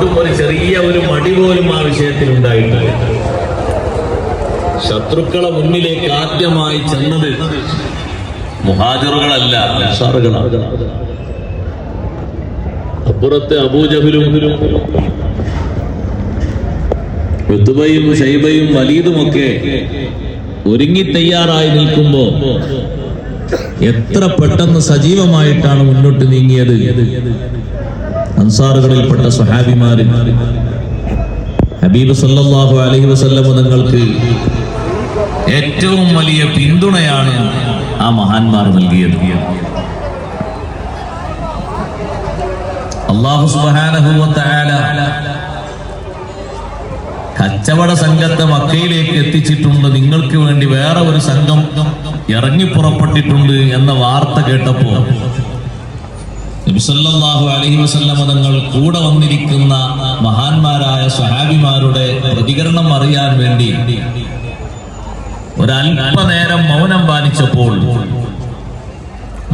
ഒട്ടും ഒരു ചെറിയ ഒരു മടി പോലും ആ വിഷയത്തിൽ ഉണ്ടായിട്ടില്ല. ശത്രുക്കളെ മുന്നിലേക്ക് ആദ്യമായി ചെന്നത് മുഹാജറുകളല്ല അപ്പുറത്തെ അബൂജഹലും ഋതുബയും ഷൈബയും വലീദുമൊക്കെ ഒരുങ്ങി തയ്യാറായി നിൽക്കുമ്പോ എത്ര പെട്ടെന്ന് സജീവമായിട്ടാണ് മുന്നോട്ട് നീങ്ങിയത്. അൻസാറുകളിൽപ്പെട്ട സ്വഹാബിമാര് ഹബീബ് സല്ലല്ലാഹു അലൈഹി വസല്ലം തങ്ങൾക്ക് ഏറ്റവും വലിയ പിന്തുണയാണ് ആ മഹാന്മാർ നൽകിയത്. അള്ളാഹു തആല കച്ചവട സംഘത്തെ മക്കയിലേക്ക് എത്തിച്ചിട്ടുണ്ട്. നിങ്ങൾക്ക് വേണ്ടി വേറെ ഒരു സംഘം ഇറങ്ങി പുറപ്പെട്ടിട്ടുണ്ട് എന്ന വാർത്ത കേട്ടപ്പോ നബിസല്ലാഹു അലഹി വസല്ലമ തങ്ങൾ കൂടെ വന്നിരിക്കുന്ന മഹാന്മാരായ സ്വഹാബിമാരുടെ പ്രതികരണം അറിയാൻ വേണ്ടി ഒരല്പനേരം മൗനം പാലിച്ചപ്പോൾ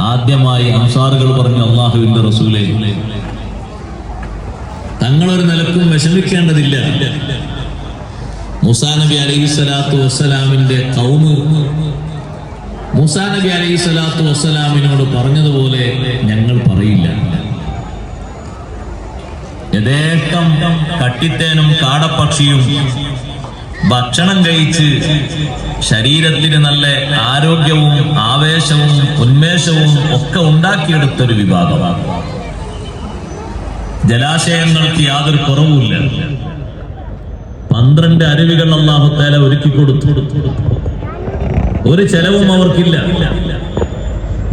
ആദ്യമായി അംസാറുകൾ പറഞ്ഞു അള്ളാഹുവിന്റെ റസൂലെ തങ്ങളൊരു നിലക്കും വിഷമിക്കേണ്ടതില്ല. മുസാ നബി അലൈഹി സ്വലാത്തു വസ്സലാമിന്റെ കൗമ് മൂസാ നബി അലൈഹി സ്വലാത്തു വസ്സലാമിനോട് പറഞ്ഞതുപോലെ ഞങ്ങൾ പറയില്ല. യഥേഷ്ടം കട്ടിത്തേനും കാടപ്പക്ഷിയും ഭക്ഷണം കഴിച്ച് ശരീരത്തിന് നല്ല ആരോഗ്യവും ആവേശവും ഉന്മേഷവും ഒക്കെ ഉണ്ടാക്കിയെടുത്തൊരു വിഭാഗമാണ്. ജലാശയങ്ങൾക്ക് യാതൊരു കുറവുമില്ല. പന്ത്രണ്ട് അരുവികൾ അള്ളാഹുത്തേല ഒരുക്കി കൊടുത്തു ഒരു ചെലവും അവർക്കില്ല.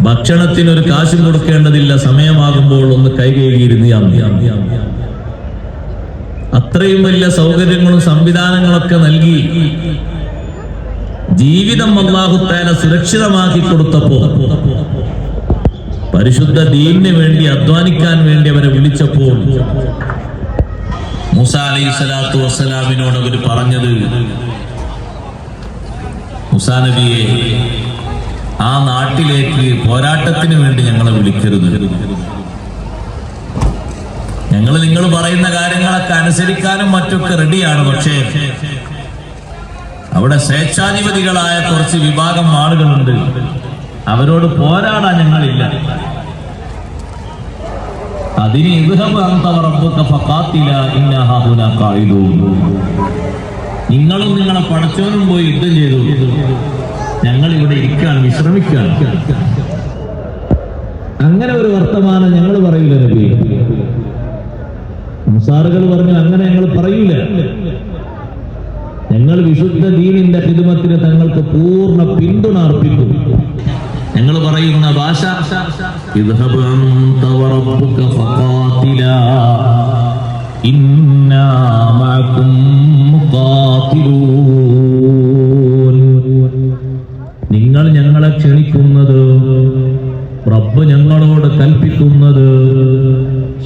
ഭക്ഷണത്തിന് ഒരു കാശും കൊടുക്കേണ്ടതില്ല. സമയമാകുമ്പോൾ ഒന്ന് കൈകഴുകിയിരുന്ന് അത്രയും വലിയ സൗകര്യങ്ങളും സംവിധാനങ്ങളൊക്കെ നൽകി ജീവിതം അള്ളാഹുത്താല സുരക്ഷിതമാക്കി കൊടുത്തപ്പോ പരിശുദ്ധ ദീനിന് വേണ്ടി അധ്വാനിക്കാൻ വേണ്ടി അവരെ വിളിച്ചപ്പോൾ മൂസ അലൈഹി സ്വലാത്തു വസ്സലാമിനോട് അവർ പറഞ്ഞത് മുസാ നബിയെ ആ നാട്ടിലേക്ക് പോരാട്ടത്തിന് വേണ്ടി ഞങ്ങളെ വിളിക്കരുത്. ഞങ്ങൾ നിങ്ങൾ പറയുന്ന കാര്യങ്ങളൊക്കെ അനുസരിക്കാനും മറ്റൊക്കെ റെഡിയാണ് പക്ഷേ അവിടെ സ്വേച്ഛാധിപതികളായ കുറച്ച് വിഭാഗം ആളുകളുണ്ട്. അവരോട് പോരാടാൻ ഞങ്ങളില്ല. അതിന് ഇവിടെ അൻത വറബ്ബുക ഫഖാതില ഇന്നാ ഹാഹുനാ ഖായിദൂൻ നിങ്ങളും നിങ്ങളെ പടച്ചവനും പോയി യുദ്ധം ചെയ്തു. ഞങ്ങൾ ഇവിടെ ഇരിക്കുകയാണ് വിശ്രമിക്കുകയാണ് അങ്ങനെ ഒരു വർത്തമാനം ഞങ്ങൾ പറയില്ല നബി. മുസാറുകൾ പറഞ്ഞു അങ്ങനെ ഞങ്ങൾ പറയില്ല. ഞങ്ങൾ വിശുദ്ധ ദീനിന്റെ പിതുമത്തിന് തങ്ങൾക്ക് പൂർണ പിന്തുണ അർപ്പിക്കും. ഞങ്ങൾ പറയുന്ന ഭാഷ ഇദ്ഹബ് അൻത വറബ്ബുക ഫഖാതിലാ നിങ്ങൾ ഞങ്ങളെ ക്ഷണിക്കുന്നത് പ്രഭ ഞങ്ങളോട് കൽപ്പിക്കുന്നത്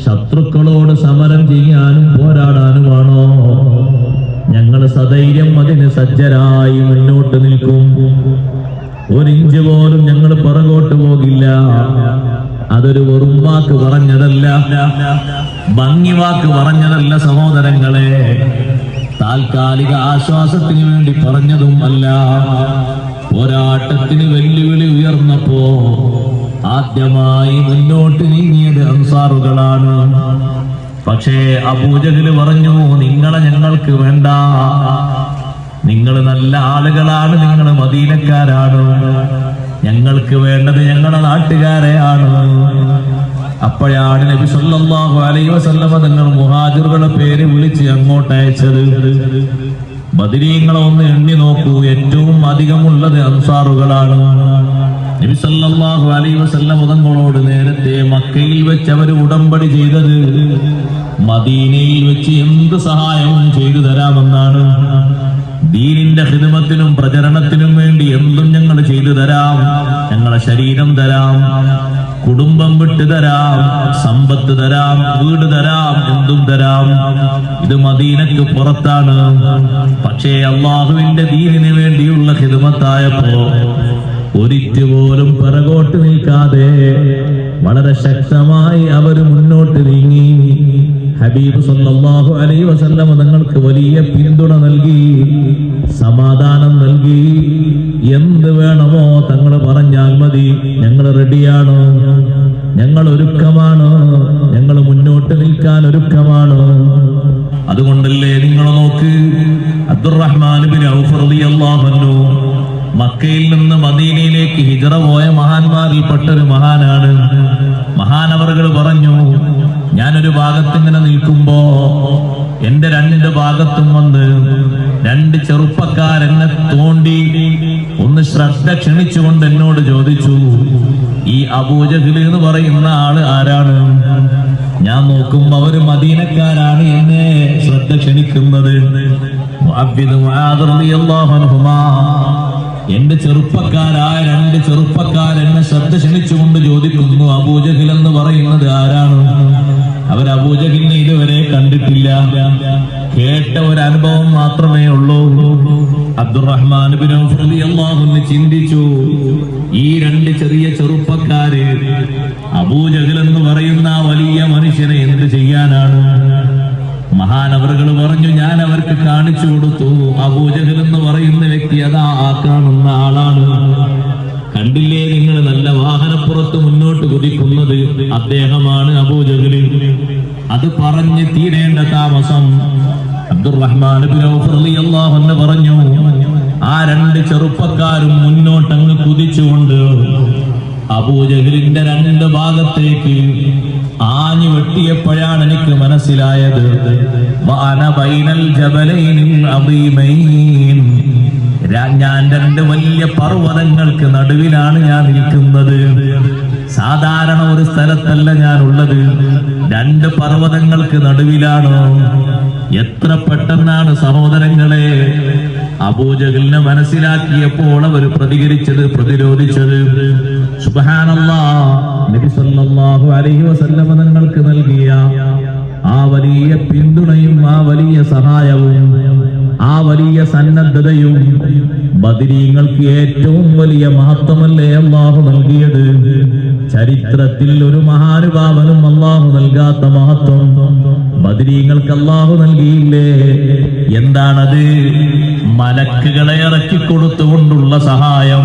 ശത്രുക്കളോട് സമരം ചെയ്യാനും പോരാടാനുമാണോ? ഞങ്ങൾ സധൈര്യം അതിന് സജ്ജരായി മുന്നോട്ട് നിൽക്കും. ഒരിഞ്ച് പോലും ഞങ്ങൾ പുറകോട്ട് പോകില്ല. അതൊരു വെറും വാക്ക് പറഞ്ഞതല്ല. ഭംഗി വാക്ക് പറഞ്ഞതല്ല സഹോദരങ്ങളെ. താൽക്കാലിക ആശ്വാസത്തിന് വേണ്ടി പറഞ്ഞതും അല്ല. പോരാട്ടത്തിന് വെല്ലുവിളി ഉയർന്നപ്പോ ആദ്യമായി മുന്നോട്ട് നീങ്ങിയത് അൻസാറുകളാണ്. പക്ഷേ അബൂജഹിൽ പറഞ്ഞു നിങ്ങളെ ഞങ്ങൾക്ക് വേണ്ട. നിങ്ങൾ നല്ല ആളുകളാണ് നിങ്ങൾ മദീനക്കാരാണ്. ഞങ്ങൾക്ക് വേണ്ടത് ഞങ്ങളുടെ നാട്ടുകാരെയാണ്. അപ്പോഴാണ് നബി സല്ലല്ലാഹു അലൈഹി വസല്ലമ തങ്ങൾ മുഹാജിറുകളുടെ പേര് വിളിച്ച് അങ്ങോട്ട് അയച്ചത്. ബദരീങ്ങളെ ഒന്ന് എണ്ണി നോക്കൂ ഏറ്റവും അധികമുള്ളത് അൻസാറുകളാണ്. നബി സല്ലല്ലാഹു അലൈഹി വസല്ലമ തങ്ങളോട് നേരത്തെ മക്കയിൽ വെച്ച് അവർ ഉടമ്പടി ചെയ്തത് മദീനയിൽ വെച്ച് എന്ത് സഹായവും ചെയ്തു തരാമെന്നാണ്. ദീനിന്റെ ഹിതമത്തിനും പ്രചരണത്തിനും വേണ്ടി എന്തും ഞങ്ങൾ ചെയ്തു തരാം. ശരീരം തരാം കുടുംബം വിട്ട് തരാം സമ്പത്ത് തരാം വീട് തരാം എന്തും തരാം. ഇത് മദീനക്ക് പുറത്താണ്. പക്ഷേ അള്ളാഹുവിന്റെ ദീനിന് വേണ്ടിയുള്ള ഹിതമത്തായപ്പോ ഒരിറ്റ് പോലും പിറകോട്ട് നിൽക്കാതെ വളരെ ശക്തമായി അവർ മുന്നോട്ട് നീങ്ങി. ഹബീബ് സല്ലല്ലാഹു അലൈഹി വസല്ലം തങ്ങൾക്ക് വലിയ പിന്തുണ നൽകി സമാധാനം നൽകി. എന്ത് വേണമോ തങ്ങൾ പറഞ്ഞാൽ മതി. ഞങ്ങൾ റെഡിയാണ്. ഞങ്ങൾ ഒരുക്കമാണ്. ഞങ്ങൾ മുന്നോട്ട് നിൽക്കാൻ ഒരുക്കമാണ്. അതുകൊണ്ടല്ലേ നിങ്ങൾ നോക്ക്? അബ്ദുറഹ്മാൻ മക്കയിൽ നിന്ന് മദീനയിലേക്ക് ഹിജറ പോയ മഹാന്മാരിൽ പെട്ടൊരു മഹാനാണ് മഹാനവറുകൾ പറഞ്ഞു ഞാനൊരു ഭാഗത്തിങ്ങനെ നിൽക്കുമ്പോ എന്റെ രണ്ട് ഭാഗത്തും വന്ന് രണ്ട് ചെറുപ്പക്കാരെന്നെ തോണ്ടി ശ്രദ്ധ ക്ഷണിച്ചുകൊണ്ട് എന്നോട് ചോദിച്ചു ഈ അബൂജഹിൽ എന്ന് പറയുന്ന ആൾ ആരാണ്? ഞാൻ നോക്കുമ്പോ അവർ മദീനക്കാരാണ് എന്നെ ശ്രദ്ധ ക്ഷണിക്കുന്നത്. എന്റെ ചെറുപ്പക്കാരായ രണ്ട് ചെറുപ്പക്കാർ എന്നെ ശ്രദ്ധ ക്ഷണിച്ചുകൊണ്ട് ചോദിക്കുന്നു അബൂജഹിൽ എന്ന് പറയുന്നത് ആരാണ്? അവർ അബൂജഹിലിനെ ഇതുവരെ കണ്ടിട്ടില്ല. കേട്ട ഒരു അനുഭവം മാത്രമേ ഉള്ളൂ. അബ്ദുറഹ്മാൻ ഔഫ് ചിന്തിച്ചു ഈ രണ്ട് ചെറിയ ചെറുപ്പക്കാര് അബൂജഹൽ എന്ന് പറയുന്ന വലിയ മനുഷ്യനെ എന്ത് ചെയ്യാനാണ്? മഹാനവറുകൾ പറഞ്ഞു ഞാൻ അവർക്ക് കാണിച്ചു കൊടുത്തു. അബൂജഹൽ എന്ന് പറയുന്ന വ്യക്തി അതാ ആ കാണുന്ന ആളാണ്. കണ്ടില്ലേ നിങ്ങൾ നല്ല വാഹനപ്പുറത്ത് മുന്നോട്ട് കുതിക്കുന്നത്? അദ്ദേഹമാണ് അബൂജഹൽ അത് പറഞ്ഞ് തീരേണ്ട താമസം അബ്ദുറഹ്മാൻ അൻഹു പറഞ്ഞു ആ രണ്ട് ചെറുപ്പക്കാരും മുന്നോട്ടങ്ങ് കുതിച്ചുകൊണ്ട് അബൂജഹലിന്റെ രണ്ട് ഭാഗത്തേക്ക് ആഞ്ഞു വെട്ടിയപ്പോഴാണ് എനിക്ക് മനസ്സിലായത്. ഞാൻ രണ്ട് വലിയ പർവതങ്ങൾക്ക് നടുവിലാണ് ഞാൻ നിൽക്കുന്നത്. സാധാരണ ഒരു സ്ഥലത്തല്ല ഞാൻ ഉള്ളത്. രണ്ട് പർവതങ്ങൾക്ക് നടുവിലാണ്? എത്ര പെട്ടെന്നാണ് സഹോദരങ്ങളെ അബൂജഹലിനെ മനസ്സിലാക്കിയപ്പോൾ അവർ പ്രതികരിച്ചത് പ്രതിരോധിച്ചത്. സുബ്ഹാനല്ലാ നബി സല്ലല്ലാഹു അലൈഹി വസല്ലമ നിങ്ങൾക്ക് നൽകിയ ആ വലിയ പിന്തുണയും ആ വലിയ സഹായവും ആ വലിയ സന്നദ്ധതയും ബദിരീങ്ങൾക്ക് ഏറ്റവും വലിയ മഹത്വമല്ലേ അള്ളാഹു നൽകിയത്? ചരിത്രത്തിൽ ഒരു മഹാനുഭാവനും അള്ളാഹു നൽകാത്ത മഹത്വം. ബദിരീങ്ങൾക്ക് അള്ളാഹു നൽകിയില്ലേ? എന്താണത്? മലക്കുകളെ ഇറക്കി കൊടുത്തുകൊണ്ടുള്ള സഹായം.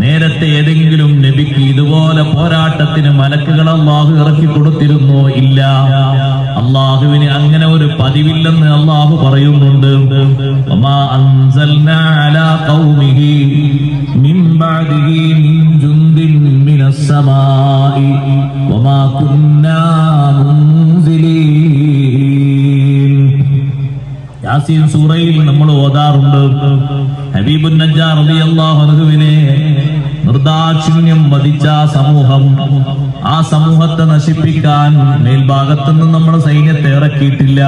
നേരത്തെ ഏതെങ്കിലും നബിക്ക് ഇതുപോലെ പോരാട്ടത്തിന് മലക്കുകൾ അള്ളാഹു ഇറക്കി കൊടുത്തിരുന്നോ? ഇല്ല. അള്ളാഹുവിന് അങ്ങനെ ഒരു പതിവില്ലെന്ന് അള്ളാഹു പറയുന്നുണ്ട്. മിൻ യാസീൻ സൂറയിൽ നമ്മൾ ഓതാറുണ്ട്. ഹബീബുൻ നജ്ജാർ റളിയല്ലാഹു അൻഹുവിനെ നിർദാക്ഷിണ്യം വധിച്ച സമൂഹം ആ സമൂഹത്തെ നശിപ്പിക്കാൻ മേൽഭാഗത്തു നിന്ന് നമ്മൾ സൈന്യത്തെ ഇറക്കിയിട്ടില്ല.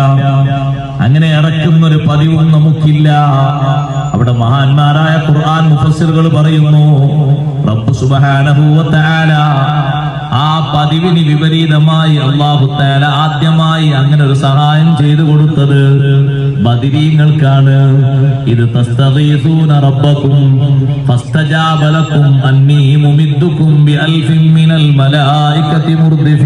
അങ്ങനെ ഇറക്കുന്ന ഒരു പതിവും നമുക്കില്ല. അവിടെ മഹാന്മാരായ ഖുർആൻ മുഫസ്സിറുകൾ പറയുന്നു റബ്ബ് സുബ്ഹാനഹു വ തആല ആ പതിവിന് വിപരീതമായി അള്ളാഹു തആല ആദ്യമായി അങ്ങനെ ഒരു സഹായം ചെയ്തു കൊടുത്തത്. ബദിരീങ്ങൾക്കാണ് ഇത് തസ്തഗീസൂന റബ്ബക്കും അന്നീ മുമിദ്ദുക്കും ബിഅൽഫിൻ മിനൽ മലായികതി മുർദിഫീൻ.